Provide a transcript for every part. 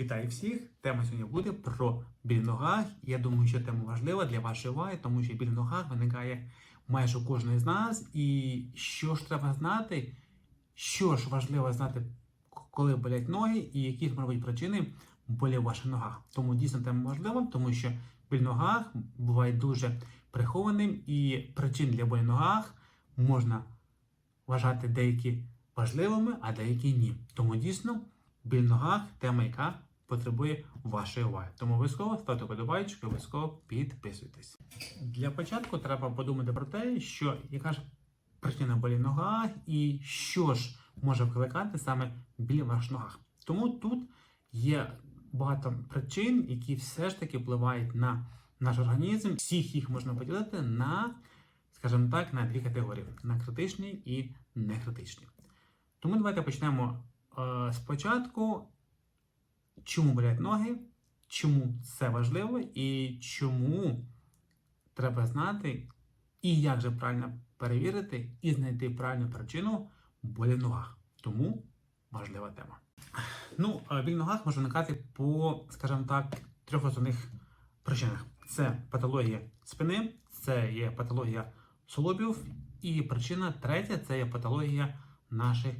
Вітаю всіх! Тема сьогодні буде про біль в ногах. Я думаю, що тема важлива для вашої уваги, тому що біль в ногах виникає майже у кожної з нас. І що ж треба знати, що ж важливо знати, коли болять ноги, і які можуть бути причини болі в ваших ногах. Тому дійсно тема важлива, тому що біль в ногах буває дуже прихованим, і причин для болі в ногах можна вважати деякі важливими, а деякі ні. Тому дійсно біль ногах тема, яка потребує вашої уваги. Тому обов'язково ставте подобайку обов'язково підписуйтесь. Для початку треба подумати про те, що яка ж причина болі ногах і що ж може викликати саме біль в ваших ногах. Тому тут є багато причин, які все ж таки впливають на наш організм. Всіх їх можна поділити на, скажімо так, на дві категорії: на критичні і некритичні. Тому давайте почнемо спочатку, чому болять ноги, чому це важливо і чому треба знати, і як же правильно перевірити і знайти правильну причину болі в ногах. Тому важлива тема. Ну, е, біль в ногах може виникати по, скажімо так, трьох основних причинах: це патологія спини, це є патологія солобів, і причина третя це є патологія наших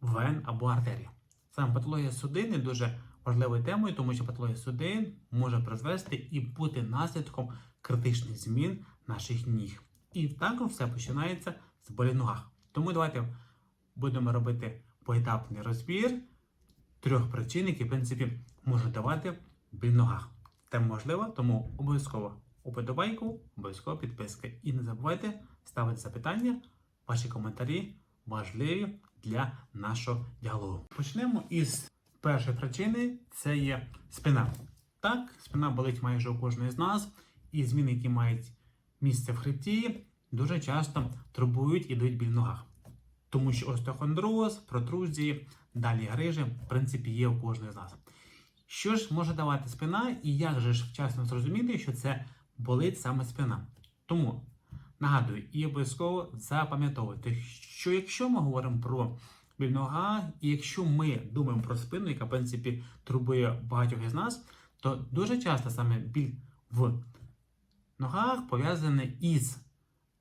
вен або артерій. Саме патологія судин є дуже важливою темою, тому що патологія судин може призвести і бути наслідком критичних змін наших ніг. І також все починається з болі ногах. Тому давайте будемо робити поетапний розбір трьох причин, які, в принципі, можуть давати біль в ногах. Тема можлива, тому обов'язково уподобайку, обов'язково підписка. І не забувайте ставити запитання, ваші коментарі важливі для нашого діалогу. Почнемо із першої причини: це є спина. Так, спина болить майже у кожної з нас, і зміни, які мають місце в хребті, дуже часто турбують і дають біль в ногах. Тому що остеохондроз, протрузії, далі грижі, в принципі, є у кожної з нас. Що ж може давати спина, і як же ж вчасно зрозуміти, що це болить саме спина? Тому нагадую і обов'язково запам'ятовуйте, що якщо ми говоримо про біль в ногах, і якщо ми думаємо про спину, яка в принципі турбує багатьох із нас, то дуже часто саме біль в ногах пов'язаний із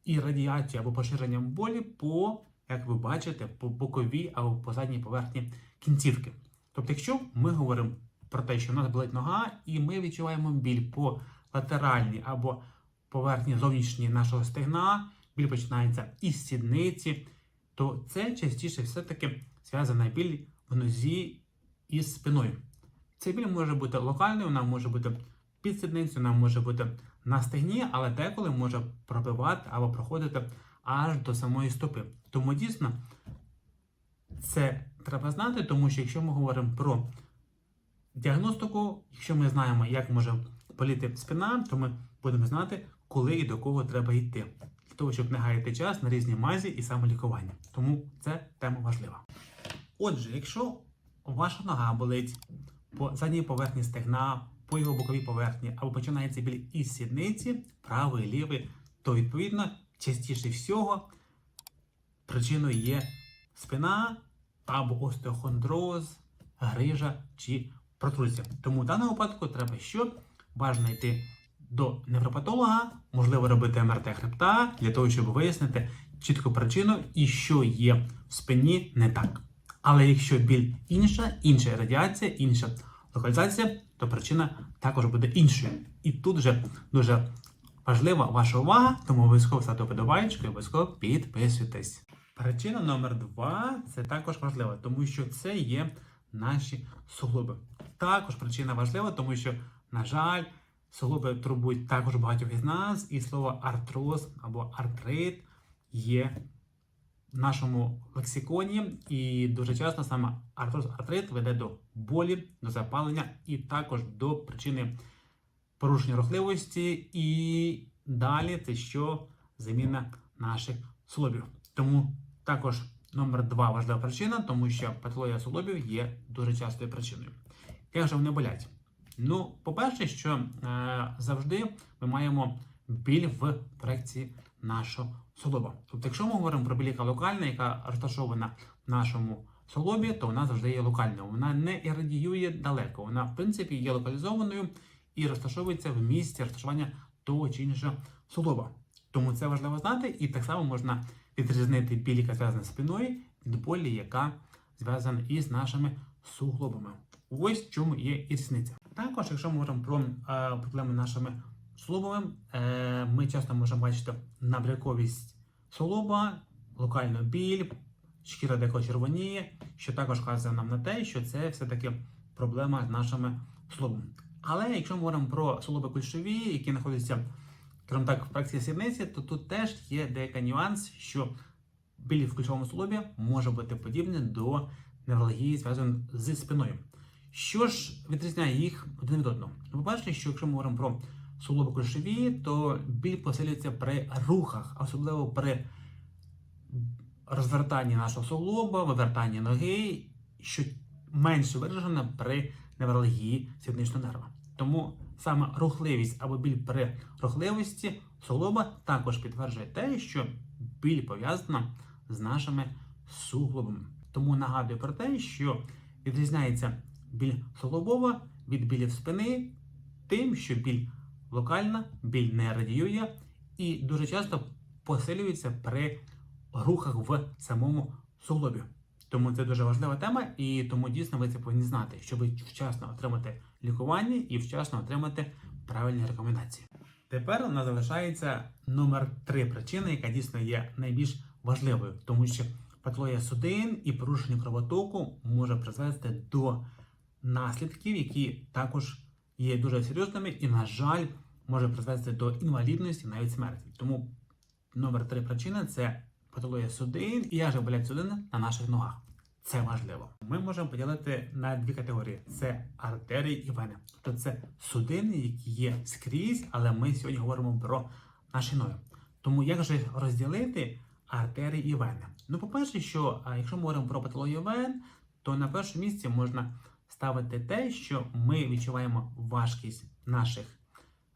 і радіацією або поширенням болі по, як ви бачите, по боковій або по задній поверхні кінцівки. Тобто, якщо ми говоримо про те, що в нас болить нога, і ми відчуваємо біль по латеральній або поверхні зовнішньої нашого стегна, біль починається із сідниці, то це частіше все-таки зв'язана біль в нозі із спиною. Цей біль може бути локальною, вона може бути під сідницею, вона може бути на стегні, але деколи може пробивати або проходити аж до самої стопи. Тому дійсно це треба знати, тому що якщо ми говоримо про діагностику, якщо ми знаємо, як може боліти спина, то ми будемо знати, коли і до кого треба йти. Для того, щоб не гаяти час на різні мазі і самолікування. Тому це тема важлива. Отже, якщо ваша нога болить по задній поверхні стегна, по його боковій поверхні, або починається біль із сідниці, правий, лівий, то відповідно частіше всього причиною є спина або остеохондроз, грижа чи протрузія. Тому в даному випадку треба що? Бажано йти до невропатолога, можливо, робити МРТ хребта для того, щоб вияснити чітку причину і що є в спині не так. Але якщо біль інша, інша радіація, інша локалізація, то причина також буде іншою. І тут вже дуже важлива ваша увага, тому обов'язково ставте подобаєчку обов'язково підписуйтесь. Причина номер два це також важливо, тому що це є наші суглоби. Також причина важлива, тому що, на жаль, суглоби турбують також багатьох із нас, і слово артроз або артрит є в нашому лексиконі, і дуже часто саме артроз артрит веде до болі, до запалення і також до причини порушення рухливості, і далі це що заміна наших суглобів. Тому також номер два важлива причина, тому що патологія суглобів є дуже частою причиною. Як же вони болять? Ну, по-перше, що е, завжди ми маємо біль в проекції нашого суглоба. Тобто, якщо ми говоримо про біль, яка локальна, яка розташована в нашому суглобі, то вона завжди є локальною. Вона не іррадіює далеко. Вона, в принципі, є локалізованою і розташовується в місці розташування того чи іншого суглоба. Тому це важливо знати, і так само можна відрізнити біль, яка зв'язана з спиною, від болі, яка зв'язана із нашими суглобами. Ось в чому є і різниця. Також, якщо ми говоримо про е, проблеми нашими суглобами, е, ми часто можемо бачити набряковість суглоба, локальну біль, шкіра деколи червоніє, що також вказує нам на те, що це все-таки проблема з нашими суглобами. Але якщо ми говоримо про суглоби кульшові, які знаходяться скажімо так, в практиці сідниці, то тут теж є деякий нюанс, що біль в ключовому суглобі може бути подібне до невралгії, зв'язаної зі спиною. Що ж відрізняє їх один від одного? Ну, По-перше, що якщо ми говоримо про суглоби кульшові, то біль посилюється при рухах, особливо при розвертанні нашого суглоба, вивертанні ноги, що менше виражено при невралгії сідничного нерва. Тому саме рухливість або біль при рухливості суглоба також підтверджує те, що біль пов'язана з нашими суглобами. Тому нагадую про те, що відрізняється біль суглобова від білів спини, тим, що біль локальна, біль не радіює і дуже часто посилюється при рухах в самому суглобі. Тому це дуже важлива тема, і тому дійсно ви це повинні знати, щоб вчасно отримати лікування і вчасно отримати правильні рекомендації. Тепер у нас залишається номер три причини, яка дійсно є найбільш важливою, тому що патологія судин і порушення кровотоку може призвести до наслідків, які також є дуже серйозними і, на жаль, може призвести до інвалідності, навіть смерті. Тому номер три причина це патологія судин і як же болять судини на наших ногах. Це важливо. Ми можемо поділити на дві категорії: це артерії і вени. Тобто це судини, які є скрізь, але ми сьогодні говоримо про наші ноги. Тому як же розділити артерії і вени? Ну, по-перше, що якщо ми говоримо про патологію вен, то на першому місці можна ставити те, що ми відчуваємо важкість в наших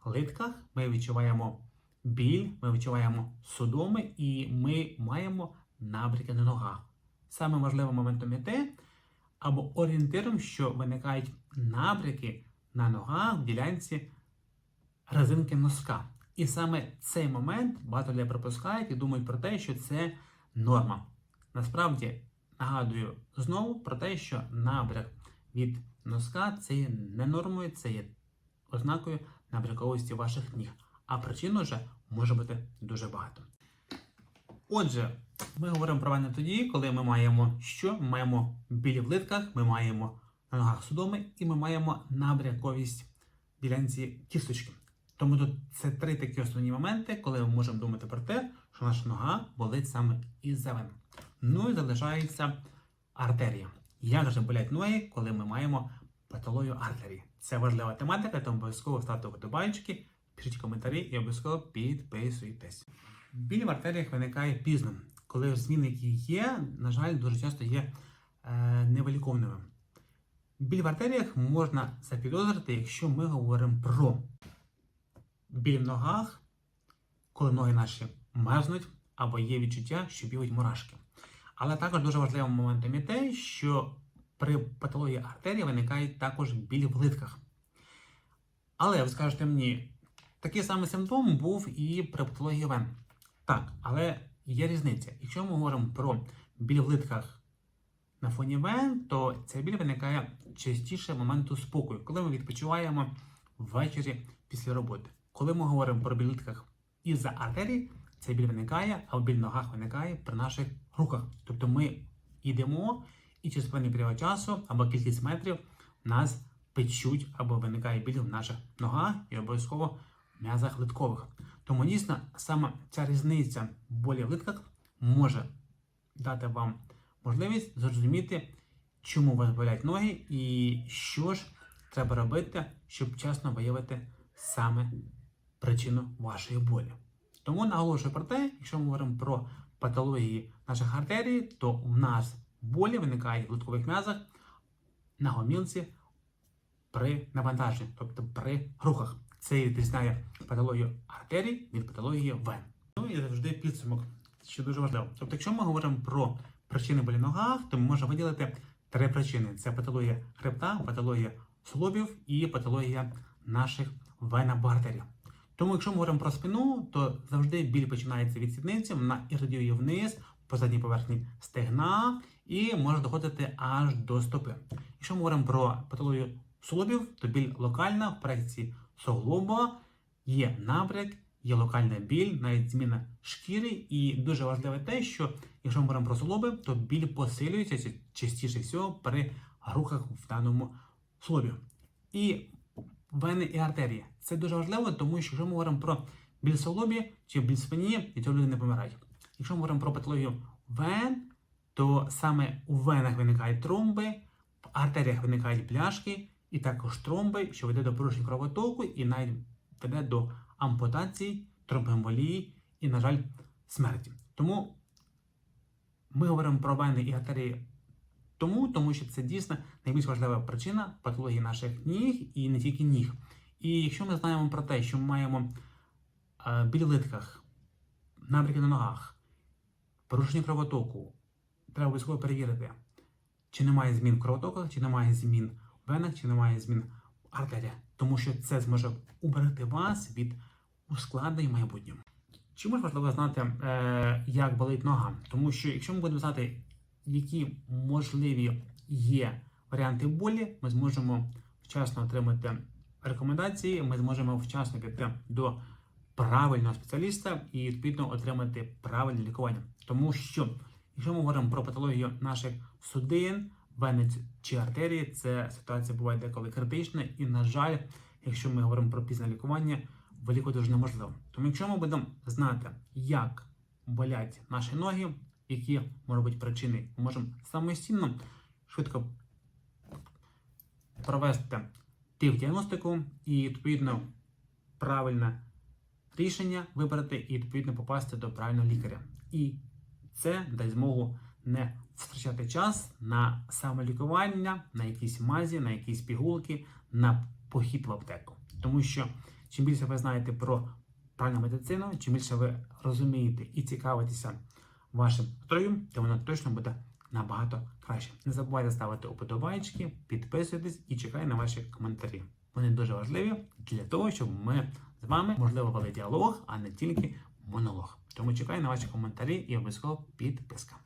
литках, ми відчуваємо біль, ми відчуваємо судоми і ми маємо набряки на ногах. Саме важливим моментом є те, або орієнтиром, що виникають набряки на ногах в ділянці резинки носка. І саме цей момент багато людей пропускають і думають про те, що це норма. Насправді нагадую знову про те, що набряк від носка це є не нормою, це є ознакою набряковості ваших ніг. А причин вже може бути дуже багато. Отже, ми говоримо про вени тоді, коли ми маємо що? Ми маємо білі в литках, ми маємо на ногах судоми і ми маємо набряковість ділянці кісточки. Тому тут це три такі основні моменти, коли ми можемо думати про те, що наша нога болить саме із-за вен. Ну і залишається артерія. Як же болять ноги, коли ми маємо патологію артерії? Це важлива тематика, тому обов'язково ставте вподобайки, пишіть коментарі і обов'язково підписуйтесь. Біль в артеріях виникає пізно, коли зміни, які є, на жаль, дуже часто є е, невиліковними. Біль в артеріях можна запідозрити, якщо ми говоримо про біль в ногах, коли ноги наші мерзнуть, або є відчуття, що бігають мурашки. Але також дуже важливим моментом є те, що при патології артерії виникає також біль в литках. Але ви скажете мені, такий самий симптом був і при патології вен. Так, але є різниця. Якщо ми говоримо про біль в литках на фоні вен, то цей біль виникає частіше моменту спокою, коли ми відпочиваємо ввечері після роботи. Коли ми говоримо про біль в литках із-за артерії, цей біль виникає, а біль в ногах виникає при наших руках. Тобто ми йдемо і через певний період часу або кількість метрів нас печуть або виникає біль в наших ногах і обов'язково в м'язах литкових. Тому дійсно саме ця різниця болі в литках може дати вам можливість зрозуміти, чому вас болять ноги і що ж треба робити, щоб вчасно виявити саме причину вашої болі. Тому наголошую про те, якщо ми говоримо про патології наших артерій, то у нас болі виникають в литкових м'язах на гомілці при навантаженні, тобто при рухах. Це відрізняє патологію артерій від патології вен. Ну і завжди підсумок, що дуже важливо. Тобто, якщо ми говоримо про причини болі в ногах, то ми можемо виділити три причини: це патологія хребта, патологія суглобів і патологія наших вен або артерій. Тому, якщо ми говоримо про спину, то завжди біль починається від сідниці, вона і радіює вниз по задній поверхні стегна і може доходити аж до стопи. Якщо ми говоримо про патологію суглобів, то біль локальна в проекції суглоба, є набряк, є локальна біль, навіть зміна шкіри. І дуже важливе те, що якщо ми говоримо про суглоби, то біль посилюється частіше всього при рухах в даному суглобі. І вени і артерії. Це дуже важливо, тому що якщо ми говоримо про біль в чи біль спині, і цього люди не помирають. Якщо ми говоримо про патологію вен, то саме у венах виникають тромби, в артеріях виникають пляшки, і також тромби, що веде до порушень кровотоку і навіть веде до ампутації, тромбоемболії і, на жаль, смерті. Тому ми говоримо про вени і артерії тому, тому що це дійсно найбільш важлива причина патології наших ніг і не тільки ніг. І якщо ми знаємо про те, що ми маємо е, біль в литках, набряки на ногах, порушення кровотоку, треба обов'язково перевірити, чи немає змін в кровотоках, чи немає змін в венах, чи немає змін в артеріях, тому що це зможе уберегти вас від ускладнень в майбутньому. Чому ж важливо знати, е, як болить нога? Тому що якщо ми будемо знати, які можливі є варіанти болі, ми зможемо вчасно отримати рекомендації, ми зможемо вчасно піти до правильного спеціаліста і відповідно отримати правильне лікування. Тому що, якщо ми говоримо про патологію наших судин, вени чи артерії, це ситуація буває деколи критична, і, на жаль, якщо ми говоримо про пізне лікування, вилікувати дуже неможливо. Тому, якщо ми будемо знати, як болять наші ноги, які можуть бути причини, ми можемо самостійно швидко провести тих діагностику і відповідно правильне рішення вибрати і відповідно попасти до правильного лікаря. І це дасть змогу не втрачати час на самолікування, на якісь мазі, на якісь пігулки, на похід в аптеку. Тому що чим більше ви знаєте про правильну медицину, чим більше ви розумієте і цікавитеся вашим троєм, то воно точно буде набагато краще. Не забувайте ставити уподобайки, підписуйтесь і чекаю на ваші коментарі. Вони дуже важливі для того, щоб ми з вами можливо вели діалог, а не тільки монолог. Тому чекаю на ваші коментарі і обов'язково підписка.